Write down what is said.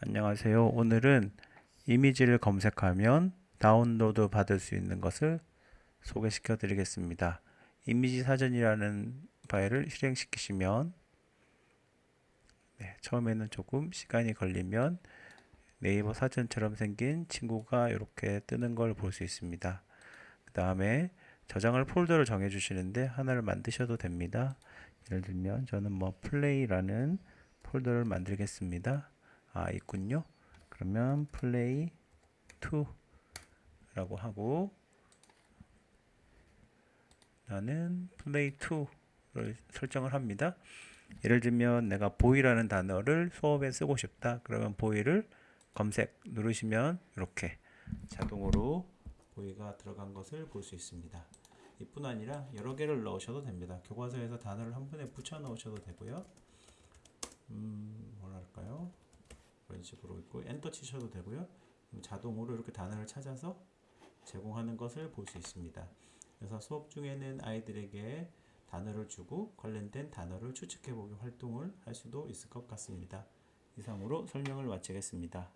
안녕하세요. 오늘은 이미지를 검색하면 다운로드 받을 수 있는 것을 소개시켜 드리겠습니다. 이미지 사전이라는 파일을 실행시키시면 네, 처음에는 조금 시간이 걸리면 네이버 사전처럼 생긴 친구가 이렇게 뜨는 걸 볼 수 있습니다. 그 다음에 저장할 폴더를 정해 주시는데 하나를 만드셔도 됩니다. 예를 들면 저는 뭐 플레이라는 폴더를 만들겠습니다. 아, 있군요. 그러면 플레이 2라고 하고 나는 플레이 2를 설정을 합니다. 예를 들면 내가 보이라는 단어를 수업에 쓰고 싶다. 그러면 보이를 검색 누르시면 이렇게 자동으로 보이가 들어간 것을 볼 수 있습니다. 이뿐 아니라 여러 개를 넣으셔도 됩니다. 교과서에서 단어를 한 번에 붙여 넣으셔도 되고요. 음, 식으로 있고 엔터 치셔도 되고요. 자동으로 이렇게 단어를 찾아서 제공하는 것을 볼 수 있습니다. 그래서 수업 중에는 아이들에게 단어를 주고 관련된 단어를 추측해보기 활동을 할 수도 있을 것 같습니다. 이상으로 설명을 마치겠습니다.